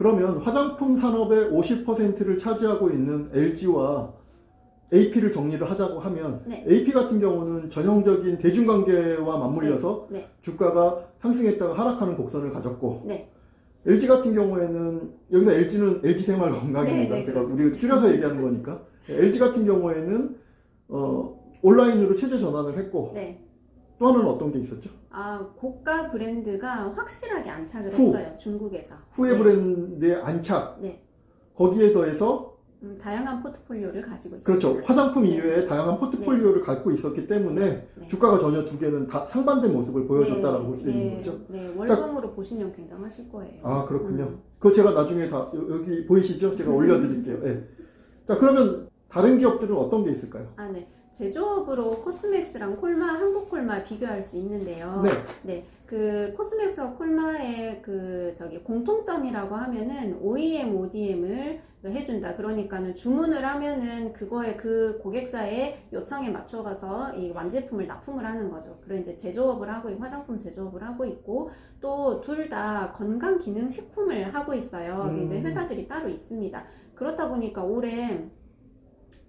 그러면 화장품 산업의 50%를 차지하고 있는 LG와 AP를 정리를 하자고 하면 네. AP 같은 경우는 전형적인 대중관계와 맞물려서 네. 주가가 상승했다가 하락하는 곡선을 가졌고 네. LG 같은 경우에는 여기서 LG는 LG 생활 건강입니다. 네, 네, 제가. 우리가 줄여서 얘기하는 거니까 LG 같은 경우에는 어, 온라인으로 체제 전환을 했고 네. 또 하나는 어떤 게 있었죠? 아, 고가 브랜드가 확실하게 안착을 후. 했어요. 중국에서. 후에 네. 브랜드의 안착 네. 거기에 더해서 음, 다양한 포트폴리오를 가지고 있습니다. 그렇죠 화장품 네. 이외에 다양한 포트폴리오를 갖고 있었기 때문에 네. 주가가 전혀 두 개는 다 상반된 모습을 보여줬다라고 볼 수 네, 있는 네, 거죠. 네, 월봉으로 보시면 굉장하실 거예요. 아 그렇군요. 음. 그거 제가 나중에 다 여- 여기 보이시죠? 제가 올려드릴게요. 예. 자 그러면 다른 기업들은 어떤 게 있을까요? 아, 네. 제조업으로 코스맥스랑 콜마, 한국 콜마 비교할 수 있는데요. 네. 그 코스맥스와 콜마의 그 저기 공통점이라고 하면은 OEM, ODM을 해준다. 그러니까는 주문을 하면은 그거에 그 고객사의 요청에 맞춰가서 이 완제품을 납품을 하는 거죠. 그리고 이제 제조업을 하고 화장품 제조업을 하고 있고 또 둘 다 건강 기능 식품을 하고 있어요. 음. 이제 회사들이 따로 있습니다. 그렇다 보니까 올해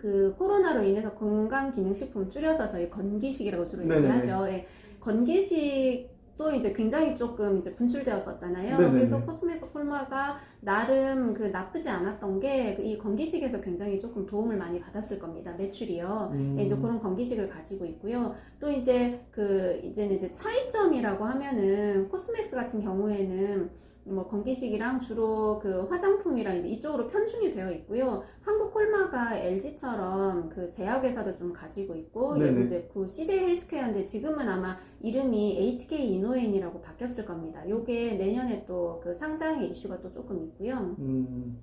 그 코로나로 인해서 건강 기능 식품 줄여서 저희 건기식이라고 주로. 얘기하죠. 예. 건기식도 이제 굉장히 조금 이제 분출되었었잖아요. 네네네. 그래서 코스메스 콜마가 나름 그 나쁘지 않았던 게 이 건기식에서 굉장히 조금 도움을 많이 받았을 겁니다. 매출이요. 음, 예, 이제 그런 건기식을 가지고 있고요. 또 이제 그 이제는 이제 차이점이라고 하면은 코스맥스 같은 경우에는 뭐 건기식이랑 주로 그 화장품이랑 이제 이쪽으로 편중이 되어 있고요. 한국 콜마가 LG처럼 그 제약회사도 좀 가지고 있고 네네. 이제 그 CJ 헬스케어인데 지금은 아마 이름이 HK 이노엔이라고 바뀌었을 겁니다. 요게 내년에 또 그 상장의 이슈가 또 조금 있고요. 음,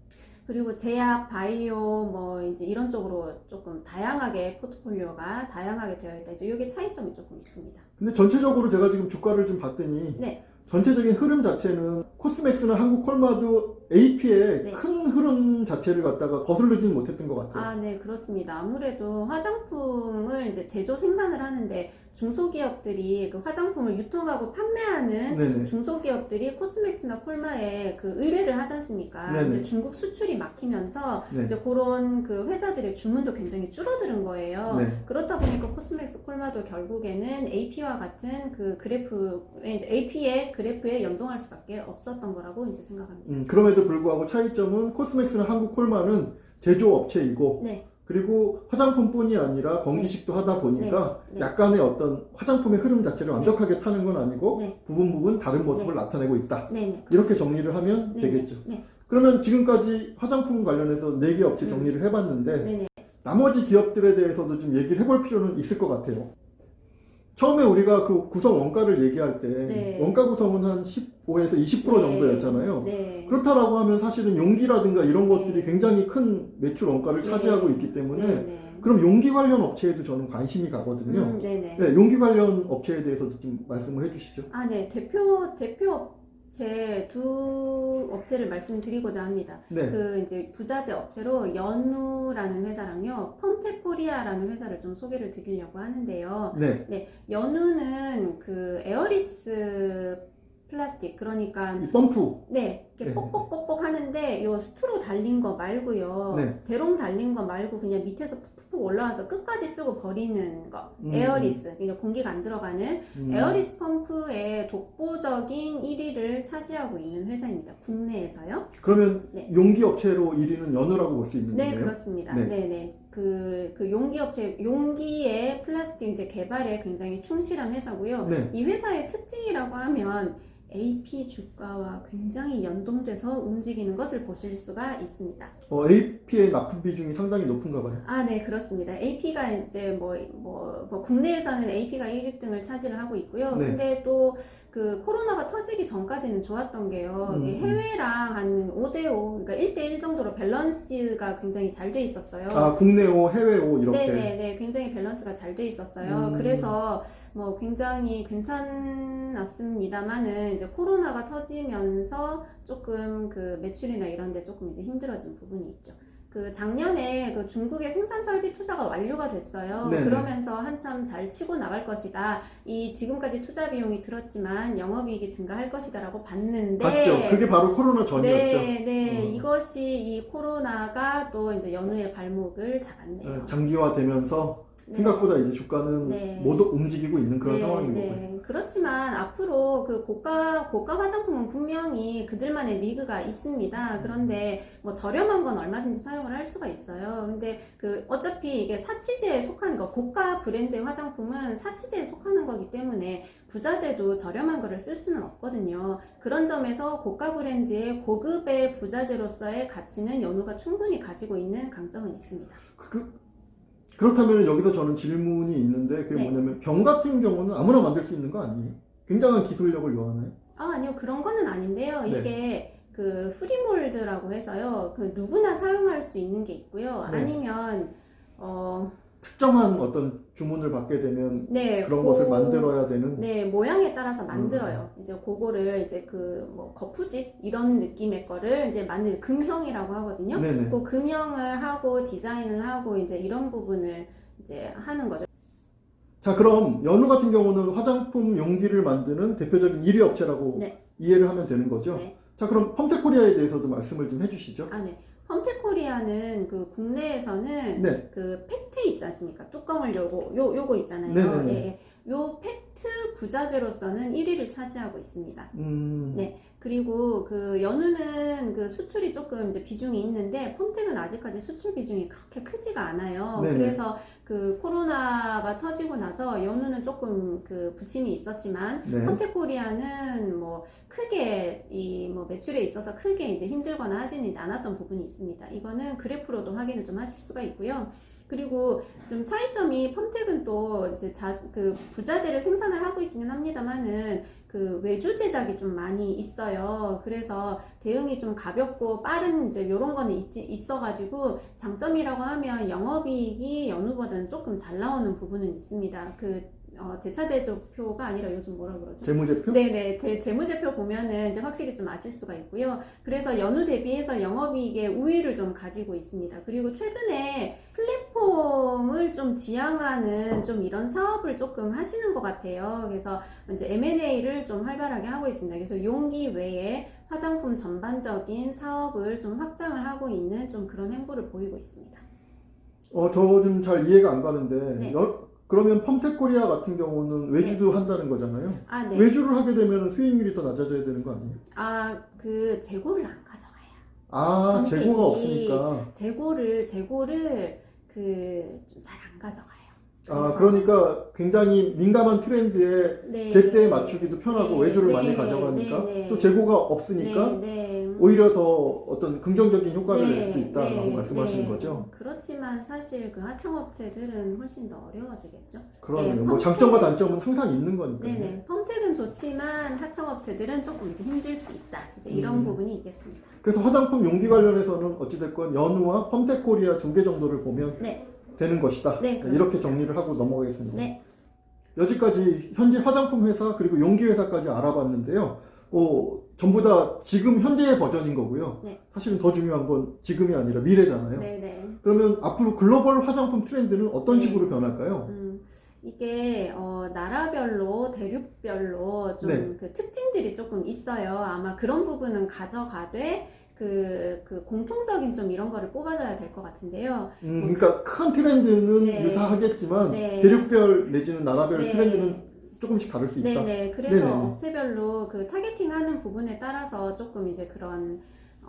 그리고 제약, 바이오 뭐 이제 이런 쪽으로 조금 다양하게 포트폴리오가 다양하게 되어 있다. 이제 이게 차이점이 조금 있습니다. 근데 전체적으로 제가 지금 주가를 좀 봤더니 네. 전체적인 흐름 자체는 코스맥스나 한국 콜마도 AP의 네. 큰 흐름 자체를 갖다가 거슬리진 못했던 것 같아요. 아, 네, 그렇습니다. 아무래도 화장품을 이제 제조 생산을 하는데 중소기업들이 그 화장품을 유통하고 판매하는 네네. 중소기업들이 코스맥스나 콜마에 그 의뢰를 하지 않습니까? 네네. 근데 중국 수출이 막히면서 네. 이제 그런 그 회사들의 주문도 굉장히 줄어드는 거예요. 네. 그렇다 보니까 코스맥스 콜마도 결국에는 AP와 같은 그 그래프에 이제 AP의 그래프에 연동할 수밖에 없었던 거라고 이제 생각합니다. 음, 그럼에도 불구하고 차이점은 코스맥스나 한국 콜마는 제조업체이고 네. 그리고 화장품뿐이 아니라 건기식도 하다 보니까 네. 네. 약간의 어떤 화장품의 흐름 자체를 완벽하게 타는 건 아니고 네. 부분 부분 다른 모습을 네. 나타내고 있다. 네 네. 이렇게 정리를 하면 네. 되겠죠. 네. 그러면 지금까지 화장품 관련해서 네 개 업체 음. 정리를 해봤는데 네 네. 나머지 기업들에 대해서도 좀 얘기를 해볼 필요는 있을 것 같아요. 처음에 우리가 그 구성 원가를 얘기할 때 네. 원가 구성은 한 15에서 20% 네. 정도였잖아요. 네. 그렇다라고 하면 사실은 용기라든가 이런 것들이 네. 굉장히 큰 매출 원가를 네. 차지하고 있기 때문에 네네. 그럼 용기 관련 업체에도 저는 관심이 가거든요. 음, 네네. 네, 용기 관련 업체에 대해서도 좀 말씀을 해주시죠. 아, 네. 대표, 대표 업체 두 업체를 말씀드리고자 합니다. 네, 그 이제 부자재 업체로 연우라는 회사랑요, 펌텍 코리아라는 회사를 좀 소개를 드리려고 하는데요. 네, 연우는 그 에어리스 플라스틱, 그러니까 이 펌프. 네, 이렇게 네. 뻑뻑뻑뻑 하는데 요 스트로 달린 거 말고요. 네. 대롱 달린 거 말고 그냥 밑에서 푹푹 올라와서 끝까지 쓰고 버리는 거. 음. 에어리스, 공기가 안 들어가는 음, 에어리스 펌프의 독보적인 1위를 차지하고 있는 회사입니다. 국내에서요. 그러면 네. 용기 업체로 1위는 연우라고 볼 수 있는 네, 건가요? 그렇습니다. 네. 네, 네. 그, 그 용기 업체, 용기의 플라스틱 이제 개발에 굉장히 충실한 회사고요. 네, 이 회사의 특징이라고 하면 AP 주가와 굉장히 연동돼서 움직이는 것을 보실 수가 있습니다. 어, AP의 납품 비중이 상당히 높은가 봐요. 아, 네, 그렇습니다. AP가 이제 뭐, 뭐, 뭐 국내에서는 AP가 1등을 차지를 하고 있고요. 네. 근데 또 그 코로나가 터지기 전까지는 좋았던 게요. 음, 음. 해외랑 한 5대5, 그러니까 1대1 정도로 밸런스가 굉장히 잘 돼 있었어요. 아, 국내오, 해외오 이렇게. 네 네 네, 굉장히 밸런스가 잘 돼 있었어요. 음. 그래서 뭐 굉장히 괜찮았습니다만은 이제 코로나가 터지면서 조금 그 매출이나 이런 데 조금 이제 힘들어진 부분이 있죠. 그 작년에 그 중국의 생산 설비 투자가 완료가 됐어요. 네네. 그러면서 한참 잘 치고 나갈 것이다. 이 지금까지 투자 비용이 들었지만 영업이익이 증가할 것이다라고 봤는데 맞죠? 그게 바로 코로나 전이었죠. 네, 네. 음. 이것이 이 코로나가 또 이제 연후의 발목을 잡았네요. 어, 장기화되면서 네. 생각보다 이제 주가는 네. 못 움직이고 있는 그런 네, 상황인 네. 거고요. 그렇지만 앞으로 그 고가 고가 화장품은 분명히 그들만의 리그가 있습니다. 그런데 뭐 저렴한 건 얼마든지 사용을 할 수가 있어요. 근데 그 어차피 이게 사치제에 속하는 거 고가 브랜드의 화장품은 사치제에 속하는 거기 때문에 부자재도 저렴한 거를 쓸 수는 없거든요. 그런 점에서 고가 브랜드의 고급의 부자재로서의 가치는 연우가 충분히 가지고 있는 강점은 있습니다. 그, 그렇다면 여기서 저는 질문이 있는데 그게 네. 뭐냐면 병 같은 경우는 아무나 만들 수 있는 거 아니에요? 굉장한 기술력을 요하나요? 아, 아니요. 그런 거는 아닌데요. 네. 이게 그 프리몰드라고 해서요. 그 누구나 사용할 수 있는 게 있고요. 네. 아니면 어, 특정한 어떤 주문을 받게 되면 네, 그런 그- 것을 만들어야 되는 네, 모양에 따라서 만들어요. 음. 이제 그거를 이제 그 뭐 거푸집 이런 느낌의 거를 이제 만든 금형이라고 하거든요. 네네. 그 금형을 하고 디자인을 하고 이제 이런 부분을 이제 하는 거죠. 자 그럼 연우 같은 경우는 화장품 용기를 만드는 대표적인 1위 업체라고 네. 이해를 하면 되는 거죠? 네. 자 그럼 펌텍코리아에 대해서도 말씀을 좀 해주시죠. 아, 네. 펌텍코리아는 그 국내에서는 네. 그 팩트 있지 않습니까? 뚜껑을 열고 요 요거 있잖아요. 네네네. 예, 예. 요 팩트 부자재로서는 1위를 차지하고 있습니다. 음, 네. 그리고 그 연우는 그 수출이 조금 이제 비중이 있는데 펌텍은 아직까지 수출 비중이 그렇게 크지가 않아요. 네네. 그래서 그 코로나가 터지고 나서 연우는 조금 그 부침이 있었지만 네. 펌텍코리아는 뭐 크게 이 뭐 매출에 있어서 크게 이제 힘들거나 하지는 않았던 부분이 있습니다. 이거는 그래프로도 확인을 좀 하실 수가 있고요. 그리고 좀 차이점이 펌텍은 또 이제 자, 그 부자재를 생산을 하고 있기는 합니다만은 그 외주 제작이 좀 많이 있어요. 그래서 대응이 좀 가볍고 빠른 이제 요런 거는 있지, 있어가지고 장점이라고 하면 영업이익이 연후보다는 조금 잘 나오는 부분은 있습니다. 그 어, 대차대조표가 아니라 요즘 뭐라 그러죠? 재무제표? 네네. 대- 재무제표 보면은 이제 확실히 좀 아실 수가 있고요. 그래서 연후 대비해서 영업이익의 우위를 좀 가지고 있습니다. 그리고 최근에 플랫폼을 좀 지향하는 좀 이런 사업을 조금 하시는 것 같아요. 그래서 이제 M&A를 좀 활발하게 하고 있습니다. 그래서 용기 외에 화장품 전반적인 사업을 좀 확장을 하고 있는 좀 그런 행보를 보이고 있습니다. 어, 저 좀 잘 이해가 안 가는데 네. 여- 그러면 펌텍코리아 같은 경우는 외주도 한다는 거잖아요. 아, 네. 외주를 하게 되면 수익률이 더 낮아져야 되는 거 아니에요? 아, 그 재고를 안 가져가요. 아 펌텍이 재고가 없으니까. 재고를 재고를 그 잘 안 가져가요. 아 그러니까 굉장히 민감한 트렌드에 네, 제때에 네. 맞추기도 편하고 네, 외주를 네, 많이 네, 가져가니까 네, 네. 또 재고가 없으니까 네, 네. 오히려 더 어떤 긍정적인 효과를 낼 네, 수도 있다라고 네, 말씀하시는 네. 거죠. 그렇지만 사실 그 하청업체들은 훨씬 더 어려워지겠죠. 그러네요. 네, 뭐 펌텍- 장점과 단점은 항상 있는 거니까요. 네네. 펌텍은 좋지만 하청업체들은 조금 이제 힘들 수 있다. 이제 이런 음. 부분이 있겠습니다. 그래서 화장품 용기 관련해서는 어찌됐건 연우와 펌텍 코리아 두 개 정도를 보면 네. 되는 것이다. 네, 이렇게 그렇습니다. 정리를 하고 넘어가겠습니다. 네. 여기까지 현재 화장품 회사 그리고 용기 회사까지 알아봤는데요. 어, 전부 다 지금 현재의 버전인 거고요. 네. 사실은 더 중요한 건 지금이 아니라 미래잖아요. 네 네. 그러면 앞으로 글로벌 화장품 트렌드는 어떤 네. 식으로 변할까요? 음, 이게 어, 나라별로 대륙별로 좀 네. 그 특징들이 조금 있어요. 아마 그런 부분은 가져가되 그, 그 공통적인 좀 이런 거를 뽑아줘야 될 것 같은데요. 음, 그러니까 큰 트렌드는 네. 유사하겠지만 네. 대륙별 내지는 나라별 네. 트렌드는 조금씩 다를 수 있다. 네네. 그래서 네네네. 업체별로 그 타겟팅하는 부분에 따라서 조금 이제 그런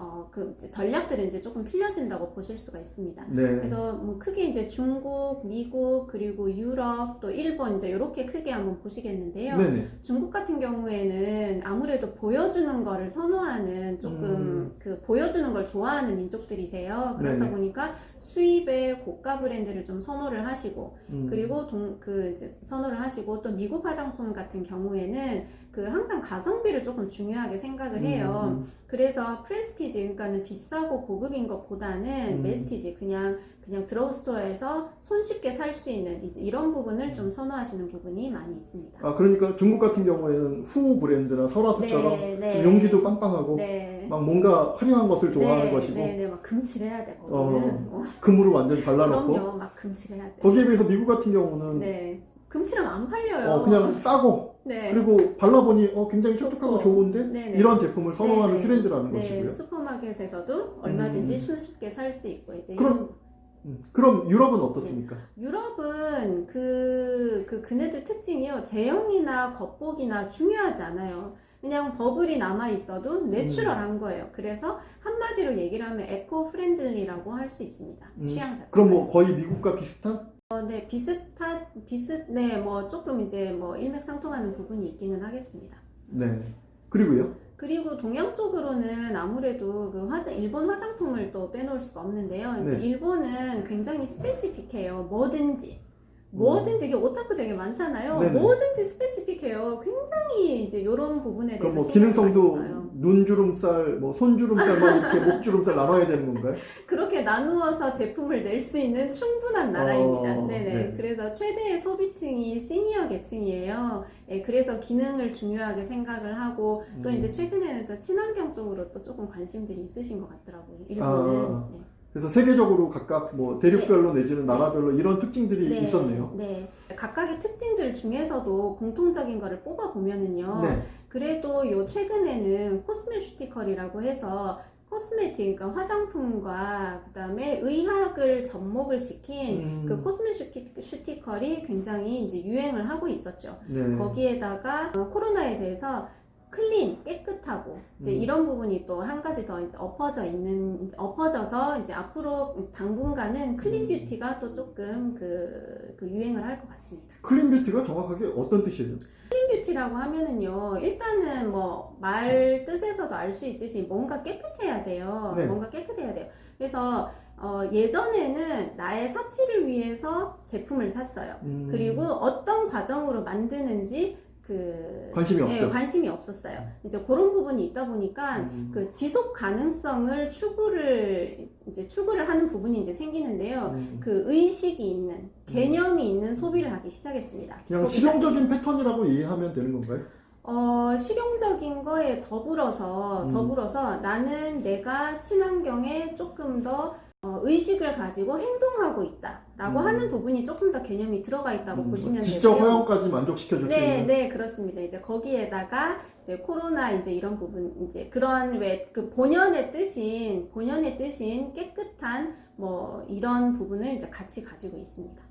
어, 그 이제 전략들은 이제 조금 틀려진다고 보실 수가 있습니다. 네. 그래서 뭐 크게 이제 중국, 미국, 그리고 유럽, 또 일본 이제 이렇게 크게 한번 보시겠는데요. 네네. 중국 같은 경우에는 아무래도 보여주는 거를 선호하는 조금 음. 그 보여주는 걸 좋아하는 민족들이세요. 그렇다 네네. 보니까 수입의 고가 브랜드를 좀 선호를 하시고 음. 그리고 동, 그 이제 선호를 하시고 또 미국 화장품 같은 경우에는 그 항상 가성비를 조금 중요하게 생각을 해요. 음, 그래서 프레스티지 그러니까는 비싸고 고급인 것보다는 음. 메스티지 그냥 그냥 드러그스토어에서 손쉽게 살 수 있는 이제 이런 부분을 좀 선호하시는 부분이 많이 있습니다. 아 그러니까 중국 같은 경우에는 후 브랜드나 설화수처럼 네, 좀 네. 용기도 빵빵하고 네. 막 뭔가 화려한 것을 좋아하는 네, 것이고 네, 네, 막 금칠해야 돼 거기는. 어, 금으로 완전 발라놓고 그럼요, 막 금칠해야 돼. 거기에 비해서 미국 같은 경우는 네, 금칠하면 안 팔려요. 어, 그냥 싸고 네. 그리고 발라보니 어, 굉장히 촉촉하고. 좋은데 네네. 이런 제품을 선호하는 네네. 트렌드라는 네, 것이고요. 슈퍼마켓에서도 얼마든지 음. 손쉽게 살 수 있고 이제 그럼 음, 그럼 유럽은 어떻습니까? 유럽은 그, 그 그네들 특징이요. 제형이나 겉보기나 중요하지 않아요. 그냥 버블이 남아 있어도 내추럴한 거예요. 그래서 한마디로 얘기를 하면 에코 프렌들리라고 할 수 있습니다. 음, 취향 자체가. 그럼 뭐 거의 미국과 비슷한? 어, 네, 비슷한 비슷 네, 뭐 조금 이제 뭐 일맥상통하는 부분이 있기는 하겠습니다. 네. 그리고요. 그리고 동양 쪽으로는 아무래도 그 화장, 일본 화장품을 또 빼놓을 수가 없는데요. 이제 네. 일본은 굉장히 스페시픽해요. 뭐든지. 뭐든지 이게 오타쿠 되게 많잖아요. 음. 네네. 뭐든지 스페시픽해요. 굉장히 이제 이런 부분에 대해서 그럼 뭐 신경을 기능성도. 눈주름살, 뭐 손주름살만 이렇게 목주름살 나눠야 되는 건가요? 그렇게 나누어서 제품을 낼 수 있는 충분한 나라입니다. 어, 네네. 네. 그래서 최대의 소비층이 시니어 계층이에요. 예, 그래서 기능을 중요하게 생각을 하고 또 음. 이제 최근에는 또 친환경 쪽으로 또 조금 관심들이 있으신 것 같더라고요. 일본은. 아. 네. 그래서 세계적으로 각각 뭐 대륙별로 내지는 나라별로 이런 특징들이 네, 있었네요. 네. 각각의 특징들 중에서도 공통적인 거를 뽑아 보면은요. 네. 그래도 요 최근에는 코스메슈티컬이라고 해서 코스메틱, 그러니까 화장품과 그다음에 의학을 접목을 시킨 음, 그 코스메슈티컬이 굉장히 이제 유행을 하고 있었죠. 네. 거기에다가 어, 코로나에 대해서 클린, 깨끗하고 이제 음. 이런 부분이 또 한 가지 더 이제 엎어져 있는 이제 엎어져서 이제 앞으로 당분간은 클린 음. 뷰티가 또 조금 그, 그 유행을 할 것 같습니다. 클린 뷰티가 정확하게 어떤 뜻이에요? 클린 뷰티라고 하면은요, 일단은 뭐 말 뜻에서도 알 수 있듯이 뭔가 깨끗해야 돼요. 네. 뭔가 깨끗해야 돼요. 그래서 어, 예전에는 나의 사치를 위해서 제품을 샀어요. 음, 그리고 어떤 과정으로 만드는지 그 관심이 예, 없죠. 관심이 없었어요. 이제 그런 부분이 있다 보니까 음, 그 지속 가능성을 추구를 이제 추구를 하는 부분이 이제 생기는데요. 음, 그 의식이 있는 개념이 있는 소비를 하기 시작했습니다. 그냥 소비자. 실용적인 패턴이라고 이해하면 되는 건가요? 어, 실용적인 거에 더불어서 음. 더불어서 나는 내가 친환경에 조금 더 어, 의식을 가지고 행동하고 있다라고 음. 하는 부분이 조금 더 개념이 들어가 있다고 음, 보시면 직접 되고요. 허용까지 만족시켜 줄 수 네, 있는. 네, 그렇습니다. 이제 거기에다가 이제 코로나 이제 이런 부분 이제 그런 왜 그 본연의 뜻인 본연의 뜻인 깨끗한 뭐 이런 부분을 이제 같이 가지고 있습니다.